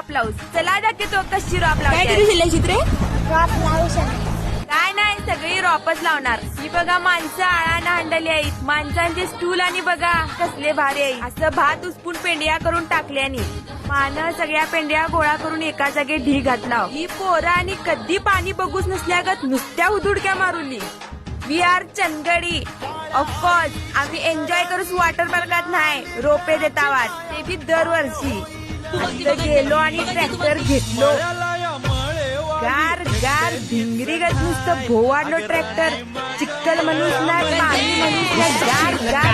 रॉप लावूस चला दाखवतो कशी रॉप काय लावते करू चित्रे? लावू शकते काय नाही सगळी रॉपच लावणार. ही बघा माणसं आळानं हांडली आहेत. माणसांचे स्टूल आणि बघा कसले भारी आहे असं भात उचपून पेंड्या करून टाकल्यानी मान सगळ्या पेंड्या गोळा करून एका जागी ढी घातला ही पोरं आणि कधी पाणी बघूच नसल्यागत नुसत्या उदुडक्या मारुली we are Chandgadi. Of course आम्ही एन्जॉय करूच वॉटर पार्कात नाही. रोपे देतावात. ते बी दरवर्षी. गेलो आणि ट्रॅक्टर घेतलो. गार गार भिंगरीगत नुसतं भोवाडलो ट्रॅक्टर. चिक्कल म्हणूस ना पाणी म्हणूस ना गार गार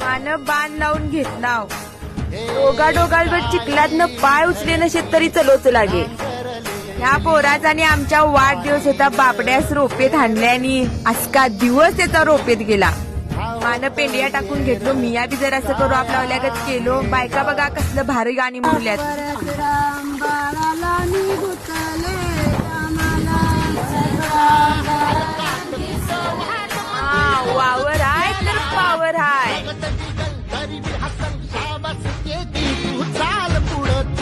मान बाण लावून घेतलाव. डोगा डोगाळगत चिखलातनं पाय उचले नसे तरी चलोच लागे. ह्या पोराचा आणि आमच्या वाढदिवस होता बापड्यास रोपेत हाणल्यानी. आजका दिवस त्याचा रोपेत गेला. मान पेंडिया टाकून घेतलो. मिया बी जर असं करू आपला ओल्यागत केलो. बायका बघा कसलं भारी गाणी म्हणल्यात. हा वावर हाय तर पावर हाय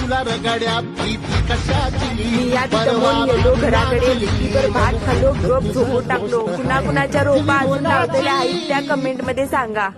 तुला रगाड्या भीती कशाची? मिया दमून गेलो घराकडे लिकीवर भात खालो गप झोपून टाकलो. कुणा कुणाच्या रोपा अजून लावलेल्या आहेत त्या कमेंटमध्ये सांगा.